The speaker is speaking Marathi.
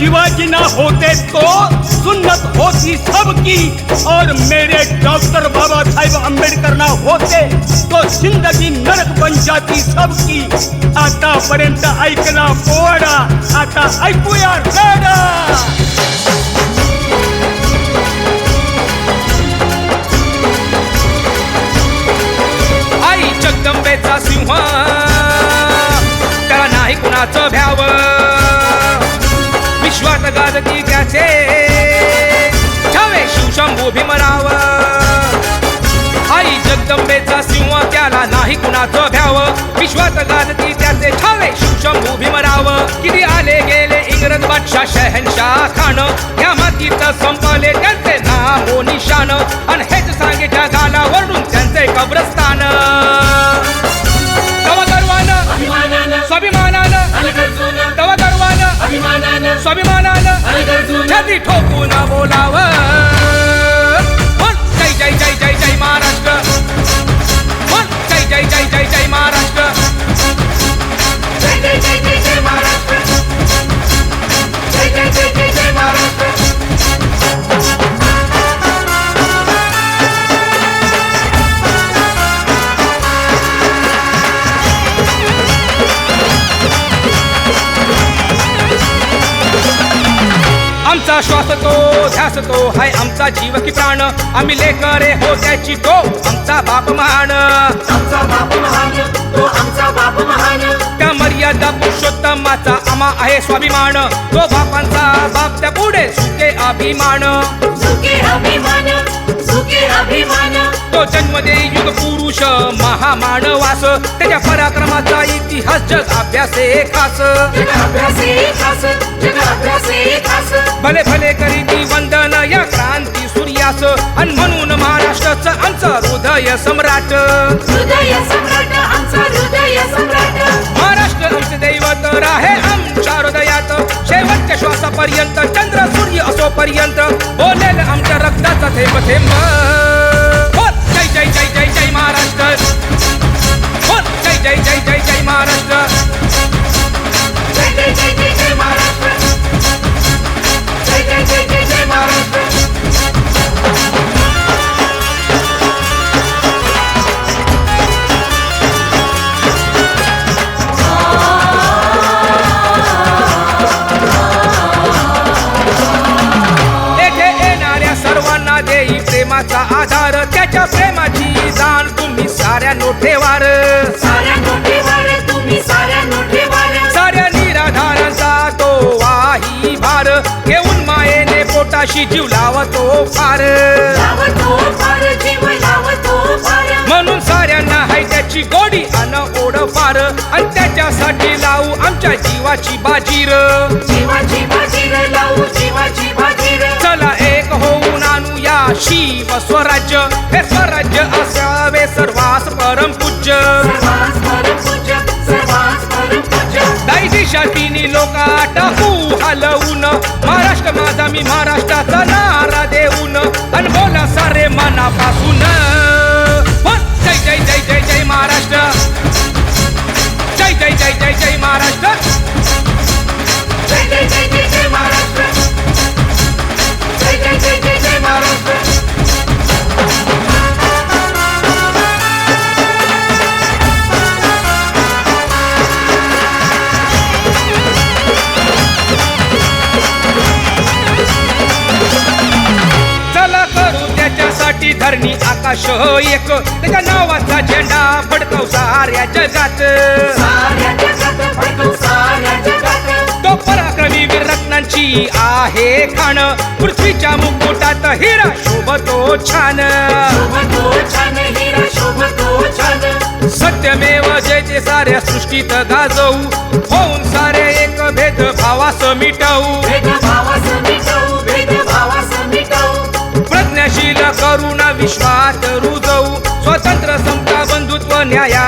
शिवाजी ना होते तो सुन्नत होती सबकी। और मेरे डॉक्टर बाबा साहेब आंबेडकर ना होते तो जिंदगी नरक बन जाती सबकी। आतापर्यंत ऐकला पोवाडा आता ऐकूया राडा। आई जगदंबेचा सिंह त्याला नाही कुणाचं भ्यावं. विश्वात गाजती त्याचे छावे शिवशंभू भीमराव। आई जगदंबेचा सिंह त्याला नाही कुणाचं भ्याव? विश्वात गाजती त्याचे छावे शिवशंभू भीमराव. किती आले गेले इंग्रज बादशाह शहनशाह खान? या मातीत संपले त्यांचे नामो निशान आणि हेच सांगे जगाला वरडून त्यांचे कब्रस्तान. तवा गर्वानं स्वाभिमानानं अलगर्जून तवा गर्वानं कधी ठोकून बोलावं. आमचा श्वास तो ध्यास तो हाय आमचा जीव की प्राण. आम्ही लेकरे हो त्याची तो आमचा बाप महान. आमचा बाप महान तो आमचा बाप महान. त्या मर्यादा पुरुषोत्तमाचा आम्हा आहे स्वाभिमान. तो बापांचा बाप त्या पुढे सुके अभिमान. सुखे अभिमान सुखे अभिमान. तो जन्मदे युग पुरुष महामानवास. त्याच्या पराक्रमाचा इतिहास जग अभ्यासे खास. जग अभ्यासे खास जग अभ्यासे खास. भले भले करी ती वंदन या क्रांती सूर्यास. आणि म्हणून महाराष्ट्राचं आमचं हृदय सम्राट. हृदय सम्राट आमचा हृदय सम्राट. महाराष्ट्र आमचे दैवत राहे आमच्या हृदयात. शेवटच्या श्वासापर्यंत चंद्र सूर्य असो पर्यंत बोलेल आमच्या रक्ताचा थेंब थेंब. आधार त्याच्या प्रेमाची जाण तुम्ही साऱ्या ठेवार साऱ्या नोठेवर तुम्ही साऱ्या नोठेवर साऱ्या निराधारांचा तो वाही भार. घेऊन मायेने पोटाशी जीव लावतो फार. लावतो फार जीव लावतो फार. म्हणून साऱ्यांना हाय त्याची गोडी अन ओढ फार. आणि त्याच्यासाठी लावू आमच्या जीवाची बाजीर. स्वराज्य हे स्वराज्य असावे सर्वास परम पूज्य. सर्वांस परम पूज्य सर्वांस परम पूज्य. दाई दिशा तिन्ही लोका टाकू हलवून. महाराष्ट्र माझा मी महाराष्ट्राचा नारा देऊन. अन बोला सारे मनापासून. आकाश एक. त्याच्या नावाचा झेंडा फडकव साऱ्या जगात. तो पराक्रमी वीर रत्नांची आहे खाण. पृथ्वीच्या मुकुटात हिरा शोभतो छान. शोभतो छान हिरा शोभतो छान. सत्यमेव जयते साऱ्या सृष्टीत गाजवू. होऊन सारे एक भेद भावास मिटवू. 你好呀